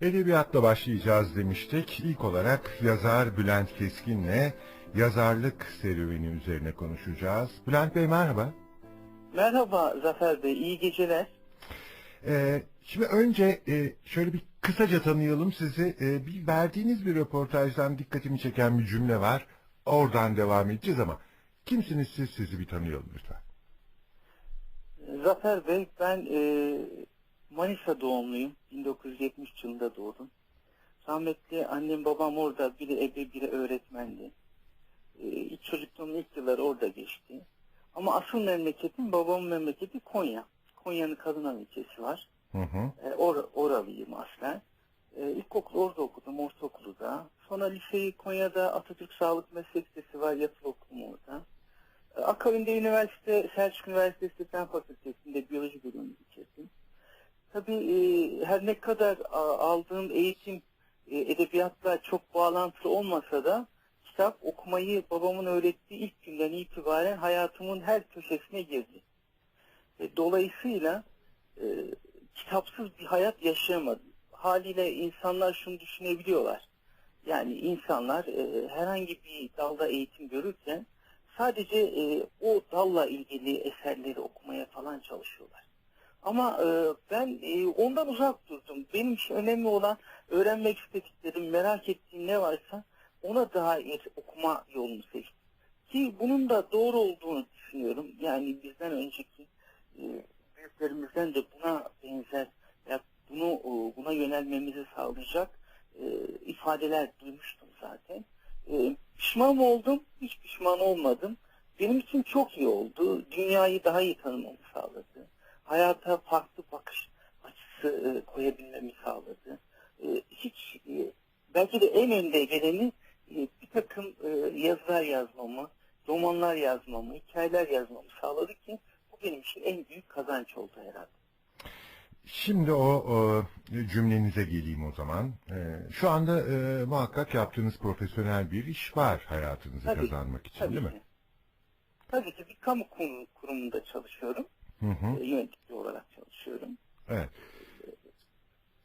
Edebiyatla başlayacağız demiştik. İlk olarak yazar Bülent Keskin'le yazarlık serüveni üzerine konuşacağız. Bülent Bey merhaba. Merhaba Zafer Bey, iyi geceler. Ee, şimdi önce e, şöyle bir kısaca tanıyalım sizi. Ee, bir verdiğiniz bir röportajdan dikkatimi çeken bir cümle var. Oradan devam edeceğiz ama kimsiniz siz sizi bir tanıyalım lütfen. Zafer Bey, ben e, Manisa doğumluyum. 1970 yılında doğdum. Rahmetli annem babam orada, biri ebe, biri öğretmendi. E, ilk çocukluğumun ilk yılları orada geçti. Ama asıl memleketim, babamın memleketi Konya. Konya'nın Kadınhan ilçesi var. Hı hı. E, or, oralıyım aslen. E, ilkokulu orada okudum, ortaokulu da. Sonra liseyi Konya'da Atatürk Sağlık Meslek Lisesi var, yatılı okudum orada. E, akabinde üniversite, Selçuk Üniversitesi Fen Fakültesi'nde biyoloji bölümünü bitirdim. Tabii e, her ne kadar aldığım eğitim e, edebiyatla çok bağlantılı olmasa da kitap okumayı babamın öğrettiği ilk günden itibaren hayatımın her köşesine girdi. E, dolayısıyla e, kitapsız bir hayat yaşayamadım. Haliyle insanlar şunu düşünebiliyorlar. Yani insanlar e, herhangi bir dalda eğitim görürken sadece e, o dalla ilgili eserleri okumaya falan çalışıyorlar. Ama e, ben e, ondan uzak durdum. Benim için önemli olan öğrenmek istediklerim, merak ettiğim ne varsa ona dair okuma yolunu seçtim. Ki bunun da doğru olduğunu düşünüyorum. Yani bizden önceki e, büyüklerimizden de buna benzer ya bunu e, buna yönelmemizi sağlayacak e, ifadeler duymuştum zaten. E, pişman oldum? Hiç pişman olmadım. Benim için çok iyi oldu. Dünyayı daha iyi tanımamı sağladı. Hayata farklı bakış açısı e, koyabilmemi sağladı. E, hiç e, belki de en önde geleni e, bir takım e, yazılar yazmamı, romanlar yazmamı, hikayeler yazmamı sağladı ki bu benim için en büyük kazanç oldu herhalde. Şimdi o, o cümlenize geleyim o zaman. Ee, şu anda e, muhakkak yaptığınız profesyonel bir iş var hayatınızı Tabii, kazanmak için Tabii değil mi? ki. Tabii ki bir kamu kurum- kurumunda çalışıyorum. Hı hı. E, yönetici olarak çalışıyorum. Evet.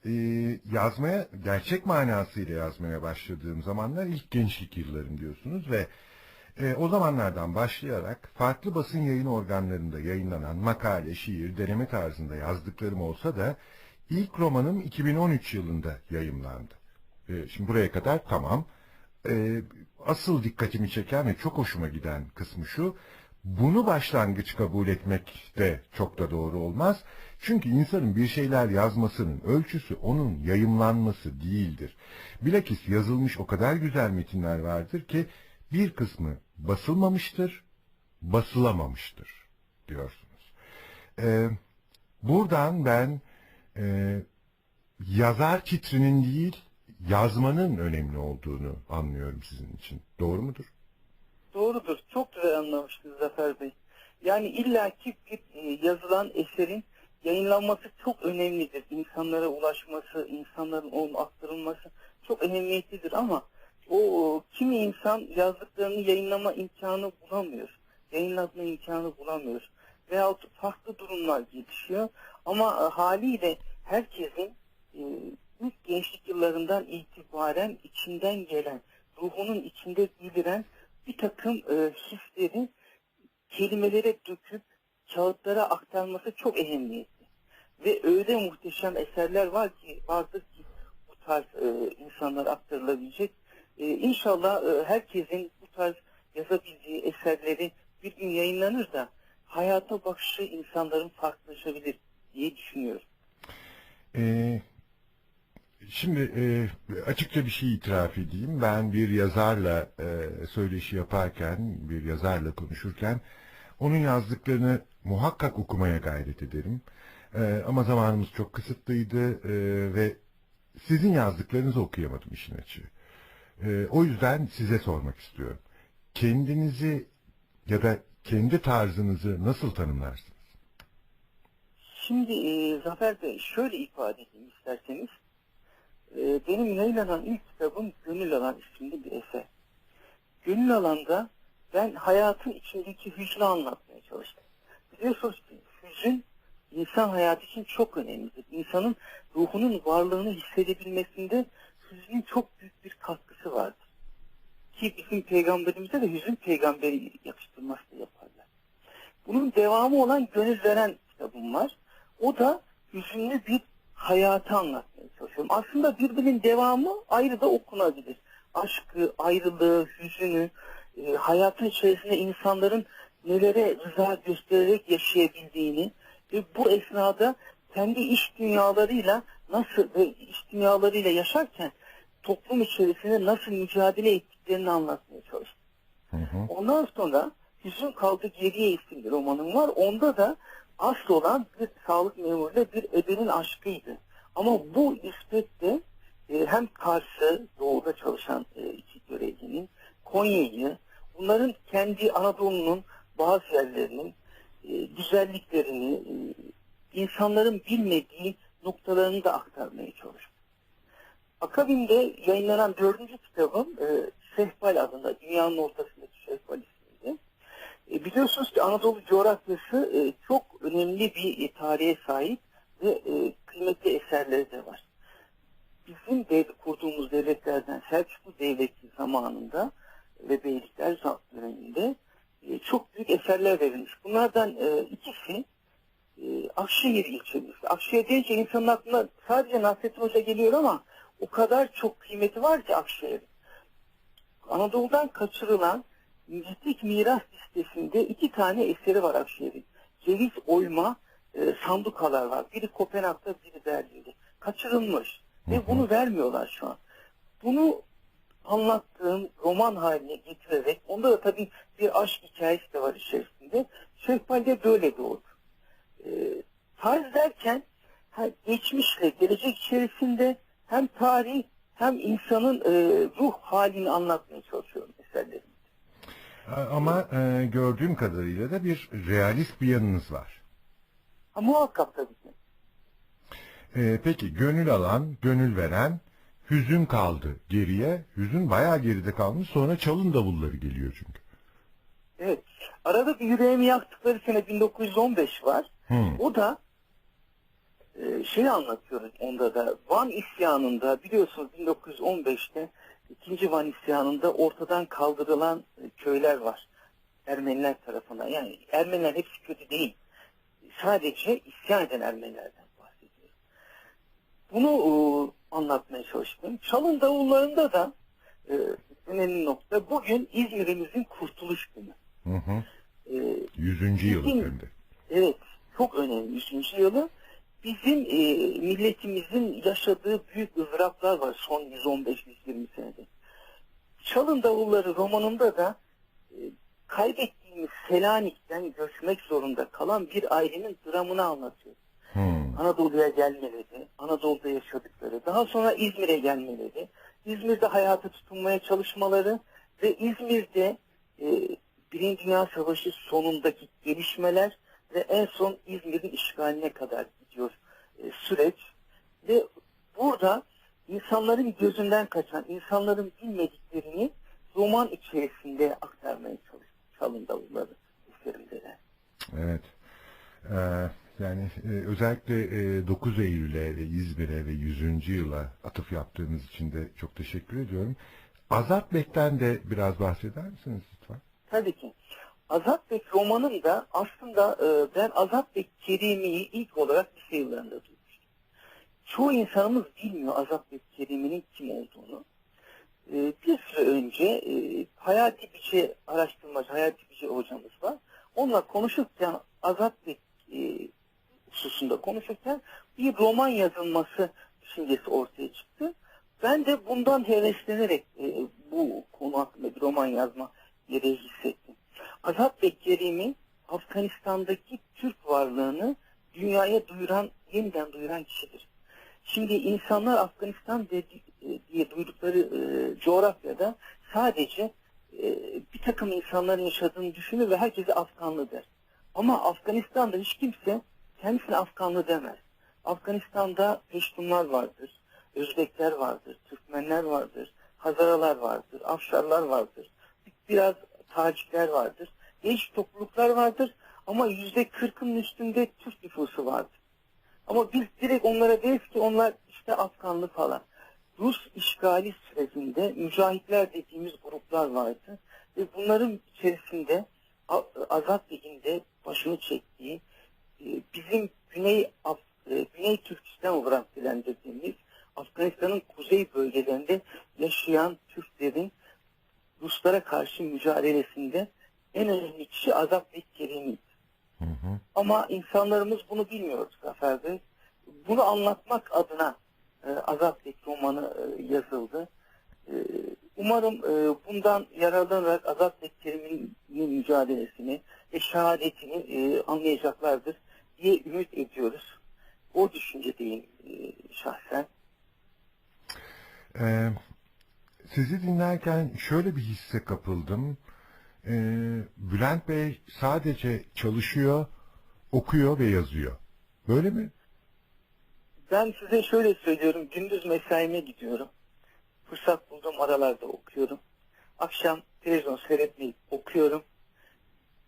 Ee, yazmaya, gerçek manasıyla yazmaya başladığım zamanlar ilk gençlik yıllarım diyorsunuz ve e, o zamanlardan başlayarak farklı basın yayın organlarında yayınlanan makale, şiir, deneme tarzında yazdıklarım olsa da ilk romanım 2013 yılında yayımlandı. E, şimdi buraya kadar tamam. E, asıl dikkatimi çeken ve çok hoşuma giden kısmı şu, bunu başlangıç kabul etmek de çok da doğru olmaz. Çünkü insanın bir şeyler yazmasının ölçüsü onun yayımlanması değildir. Bilakis yazılmış o kadar güzel metinler vardır ki bir kısmı basılmamıştır, basılamamıştır diyorsunuz. Ee, buradan ben e, yazar titrinin değil, yazmanın önemli olduğunu anlıyorum sizin için. Doğru mudur? Doğrudur. Çok güzel anlamıştınız Zafer Bey. Yani illaki bir e, yazılan eserin yayınlanması çok önemlidir. İnsanlara ulaşması, insanların onun aktarılması çok önemliyetlidir ama o kimi insan yazdıklarını yayınlama imkanı bulamıyor. Yayınlatma imkanı bulamıyor. Veyahut farklı durumlar gelişiyor. Ama e, haliyle herkesin e, ilk gençlik yıllarından itibaren içinden gelen, ruhunun içinde beliren bir takım e, hisleri kelimelere döküp kağıtlara aktarması çok önemliyetli. Ve öyle muhteşem eserler var ki vardır ki bu tarz e, insanlara aktarılabilecek. E, inşallah e, herkesin bu tarz yazabildiği eserleri bir gün yayınlanır da hayata bakışı insanların farklılaşabilir diye düşünüyorum. Ee, şimdi e, açıkça bir şey itiraf edeyim. Ben bir yazarla e, söyleşi yaparken, bir yazarla konuşurken onun yazdıklarını muhakkak okumaya gayret ederim. E, ama zamanımız çok kısıtlıydı e, ve sizin yazdıklarınızı okuyamadım işin açığı. E, o yüzden size sormak istiyorum. Kendinizi ya da kendi tarzınızı nasıl tanımlarsınız? Şimdi e, Zafer Bey şöyle ifade edeyim isterseniz. E, benim yayınlanan ilk kitabım Gönül Alan isimli bir eser. Gönül Alan'da ben hayatın içindeki hüznü anlatmaya çalıştım. Biliyorsunuz ki hüzün insan hayatı için çok önemlidir. İnsanın ruhunun varlığını hissedebilmesinde hüznün çok büyük bir katkısı vardır. Ki bizim peygamberimize de hüzün peygamberi yakıştırması da yaparlar. Bunun devamı olan Gönül Veren kitabım var. O da hüzünlü bir hayatı anlatmaya çalışıyorum. Aslında birbirinin devamı ayrı da okunabilir. Aşkı, ayrılığı, hüzünü, e, hayatın içerisinde insanların nelere rıza göstererek yaşayabildiğini ve bu esnada kendi iş dünyalarıyla nasıl ve iş dünyalarıyla yaşarken toplum içerisinde nasıl mücadele ettiklerini anlatmaya çalıştım. Hı hı. Ondan sonra Hüzün Kaldı Geriye isimli romanım var. Onda da asıl olan bir sağlık memuruyla bir ebenin aşkıydı. Ama bu İsmet de e, hem Kars'ı doğuda çalışan e, iki görevlinin Konya'yı bunların kendi Anadolu'nun bazı yerlerinin e, güzelliklerini e, insanların bilmediği noktalarını da aktarmaya çalıştım. Akabinde yayınlanan dördüncü kitabım e, Sehpal adında Dünyanın Ortasındaki Sehpal. E, biliyorsunuz ki Anadolu coğrafyası e, çok önemli bir e, tarihe sahip ve e, kıymetli eserleri de var. Bizim de kurduğumuz devletlerden Selçuklu Devleti zamanında ve Beylikler döneminde e, çok büyük eserler verilmiş. Bunlardan e, ikisi e, Akşehir ilçemiz. Akşehir deyince insanın aklına sadece Nasrettin Hoca geliyor ama o kadar çok kıymeti var ki Akşehir'in. Anadolu'dan kaçırılan Müzik Miras listesinde iki tane eseri var Akşehir'in. Ceviz oyma e, sandukalar var. Biri Kopenhag'da, biri Berlin'de. Kaçırılmış. Ve bunu vermiyorlar şu an. Bunu anlattığım roman haline getirerek, onda da tabii bir aşk hikayesi de var içerisinde. Şehbal'de böyle doğdu. E, tarih derken ha, geçmişle gelecek içerisinde hem tarih hem insanın e, ruh halini anlatmaya Ama e, gördüğüm kadarıyla da bir realist bir yanınız var. Ha, muhakkak tabii ki. E, peki gönül alan, gönül veren, hüzün kaldı geriye. Hüzün bayağı geride kalmış. Sonra çalın davulları geliyor çünkü. Evet. Arada bir yüreğimi yaktıkları sene 1915 var. Hı. O da e, şeyi anlatıyoruz onda da. Van isyanında biliyorsunuz 1915'te ikinci Van isyanında ortadan kaldırılan e, köyler var. Ermeniler tarafından. Yani Ermeniler hepsi kötü değil. Sadece isyan eden Ermenilerden bahsediyoruz. Bunu e, anlatmaya çalıştım. Çalın davullarında da e, önemli nokta bugün İzmir'imizin kurtuluş günü. Hı hı. E, Yüzüncü yılı Bizim- hem de. Evet, çok önemli. Üçüncü yılı bizim e, milletimizin yaşadığı büyük ızdıraplar var son 115-120 senede. Çalın Davulları romanında da e, kaybettiğimiz Selanik'ten göçmek zorunda kalan bir ailenin dramını anlatıyor. Hı. Anadolu'ya gelmeleri, Anadolu'da yaşadıkları, daha sonra İzmir'e gelmeleri, İzmir'de hayata tutunmaya çalışmaları ve İzmir'de e, Birinci Dünya Savaşı sonundaki gelişmeler ve en son İzmir'in işgaline kadar gidiyor e, süreç. Ve burada insanların gözünden kaçan, insanların bilmediklerini roman içerisinde aktarmaya çalıştım. Çalın davulları eserimde de. Evet. Ee, yani e, özellikle e, 9 Eylül'e ve İzmir'e ve 100. yıla atıf yaptığınız için de çok teşekkür ediyorum. Azat Bek'ten de biraz bahseder misiniz lütfen? Tabii ki. Azat Bek romanında aslında e, ben Azat Bek Kerimi'yi ilk olarak lise yıllarında duymuştum. Çoğu insanımız bilmiyor Azat Bek Kerimi'nin kim olduğunu. E, bir süre önce e, Hayati Biçe araştırmacı Hayati Biçe hocamız var. Onunla konuşurken Azat Bek e, hususunda konuşurken bir roman yazılması düşüncesi ortaya çıktı. Ben de bundan heveslenerek e, bu konu hakkında bir roman yazma gereği hissettim. Azat Bekkerimi Afganistan'daki Türk varlığını dünyaya duyuran, yeniden duyuran kişidir. Şimdi insanlar Afganistan dedi, e, diye duydukları e, coğrafyada sadece e, bir takım insanların yaşadığını düşünür ve herkese Afganlı der. Ama Afganistan'da hiç kimse kendisine Afganlı demez. Afganistan'da Peştunlar vardır, Özbekler vardır, Türkmenler vardır, Hazaralar vardır, Afşarlar vardır, biraz Tacikler vardır, değişik topluluklar vardır. Ama yüzde kırkın üstünde Türk nüfusu vardı. Ama biz direkt onlara deriz ki onlar işte Afganlı falan. Rus işgali sürecinde mücahitler dediğimiz gruplar vardı. Ve bunların içerisinde Azat Ligi'nde başını çektiği e, bizim Güney Af e, Güney Türkistan olarak dilendirdiğimiz Afganistan'ın kuzey bölgelerinde yaşayan Türklerin Ruslara karşı mücadelesinde en önemli kişi. Hı hı. Ama insanlarımız bunu bilmiyor Zafer Bey. Bunu anlatmak adına e, Azat Bey romanı e, yazıldı. E, umarım e, bundan yararlanarak Bey Kerim'in mücadelesini ve şehadetini e, anlayacaklardır diye ümit ediyoruz. O düşüncedeyim e, şahsen. Ee, sizi dinlerken şöyle bir hisse kapıldım. Ee, Bülent Bey sadece çalışıyor, okuyor ve yazıyor. Böyle mi? Ben size şöyle söylüyorum. Gündüz mesaime gidiyorum. Fırsat bulduğum aralarda okuyorum. Akşam televizyon seyretmeyip okuyorum.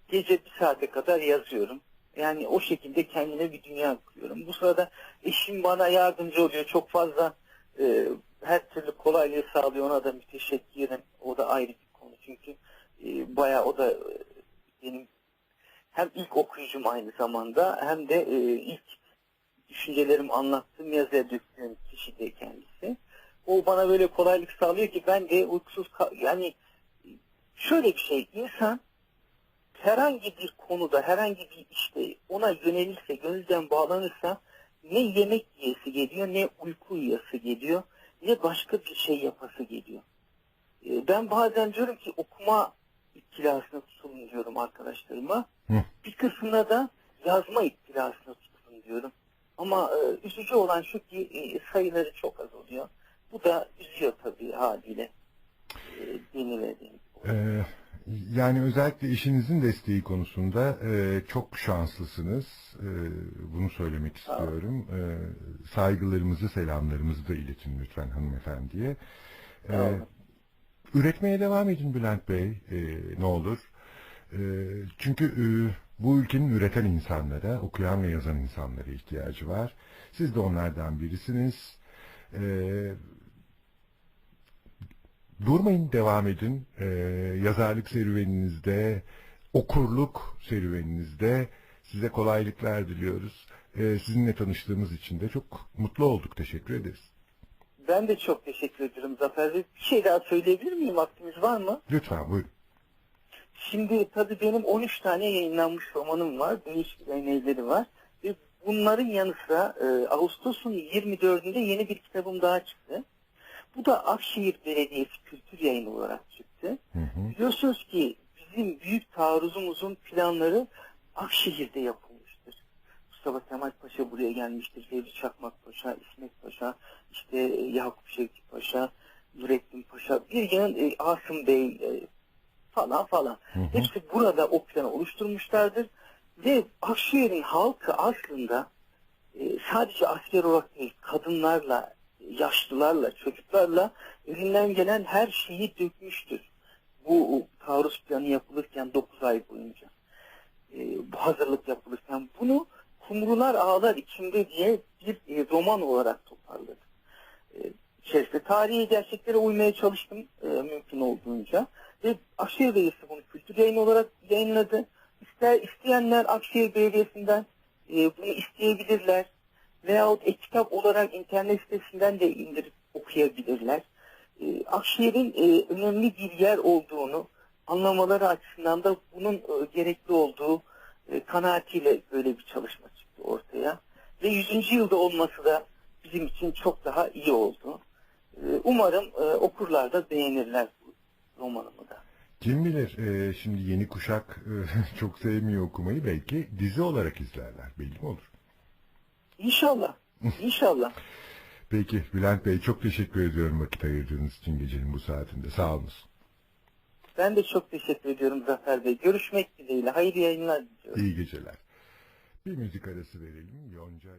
Gece bir saate kadar yazıyorum. Yani o şekilde kendime bir dünya kuruyorum. Bu sırada eşim bana yardımcı oluyor. Çok fazla e, her türlü kolaylığı sağlıyor. Ona da müteşekkirim. O da ayrı bir konu. Çünkü e, bayağı o da e, benim hem ilk okuyucum aynı zamanda hem de e, ilk düşüncelerimi anlattığım yazıya döktüğüm kişi de kendisi. O bana böyle kolaylık sağlıyor ki ben de uykusuz yani şöyle bir şey insan herhangi bir konuda herhangi bir işte ona yönelirse gönülden bağlanırsa ne yemek yiyesi geliyor ne uyku uyuyası geliyor ne başka bir şey yapası geliyor. Ee, Ben bazen diyorum ki okuma iktilasına tutulun diyorum arkadaşlarıma. Hı. Bir kısmına da yazma iktilasına tutulun diyorum. Ama e, üzücü olan şu ki e, sayıları çok az oluyor. Bu da üzüyor tabii haliyle. E, deniverdiğim gibi. Ee, yani özellikle eşinizin desteği konusunda e, çok şanslısınız. E, bunu söylemek istiyorum. E, saygılarımızı, selamlarımızı da iletin lütfen hanımefendiye. E, üretmeye devam edin Bülent Bey, e, ne olur. E, çünkü e, bu ülkenin üreten insanlara, okuyan ve yazan insanlara ihtiyacı var. Siz de onlardan birisiniz. E, Durmayın, devam edin. Ee, yazarlık serüveninizde, okurluk serüveninizde size kolaylıklar diliyoruz. Ee, sizinle tanıştığımız için de çok mutlu olduk. Teşekkür ederiz. Ben de çok teşekkür ederim Zafer Bey. Bir şey daha söyleyebilir miyim? Vaktimiz var mı? Lütfen buyurun. Şimdi tabii benim 13 tane yayınlanmış romanım var. Değişik yayın evleri var. Ve bunların yanı sıra e, Ağustos'un 24'ünde yeni bir kitabım daha çıktı. Bu da Akşehir Belediyesi Kültür Yayını olarak çıktı. Hı hı. Biliyorsunuz ki bizim büyük taarruzumuzun planları Akşehir'de yapılmıştır. Mustafa Kemal Paşa buraya gelmiştir. Fevzi Çakmak Paşa, İsmet Paşa, işte e, Yakup Şevki Paşa, Nurettin Paşa, bir yanın e, Asım Bey e, falan falan. Hı hı. Hepsi burada o planı oluşturmuşlardır. Ve Akşehir'in halkı aslında e, sadece asker olarak değil, kadınlarla, yaşlılarla, çocuklarla elinden gelen her şeyi dökmüştür. Bu taarruz planı yapılırken 9 ay boyunca. E, bu hazırlık yapılırken bunu Kumrular Ağlar içinde diye bir e, roman olarak toparladım. E, içerisinde tarihi gerçeklere uymaya çalıştım e, mümkün olduğunca. Ve Akşehir Belediyesi bunu kültür yayını olarak yayınladı. İster, isteyenler Akşehir Belediyesi'nden e, bunu isteyebilirler. Veyahut e-kitap olarak internet sitesinden de indirip okuyabilirler. E, Akşehir'in e, önemli bir yer olduğunu anlamaları açısından da bunun e, gerekli olduğu e, kanaatiyle böyle bir çalışma çıktı ortaya. Ve 100. yılda olması da bizim için çok daha iyi oldu. E, umarım e, okurlar da beğenirler bu romanımı da. Kim bilir e, şimdi yeni kuşak e, çok sevmiyor okumayı belki dizi olarak izlerler. Belli mi olur? İnşallah. İnşallah. Peki Bülent Bey çok teşekkür ediyorum vakit ayırdığınız için gecenin bu saatinde. Sağ olunuz. Ben de çok teşekkür ediyorum Zafer Bey. Görüşmek dileğiyle. Hayırlı yayınlar diliyorum. İyi geceler. Bir müzik arası verelim. Yonca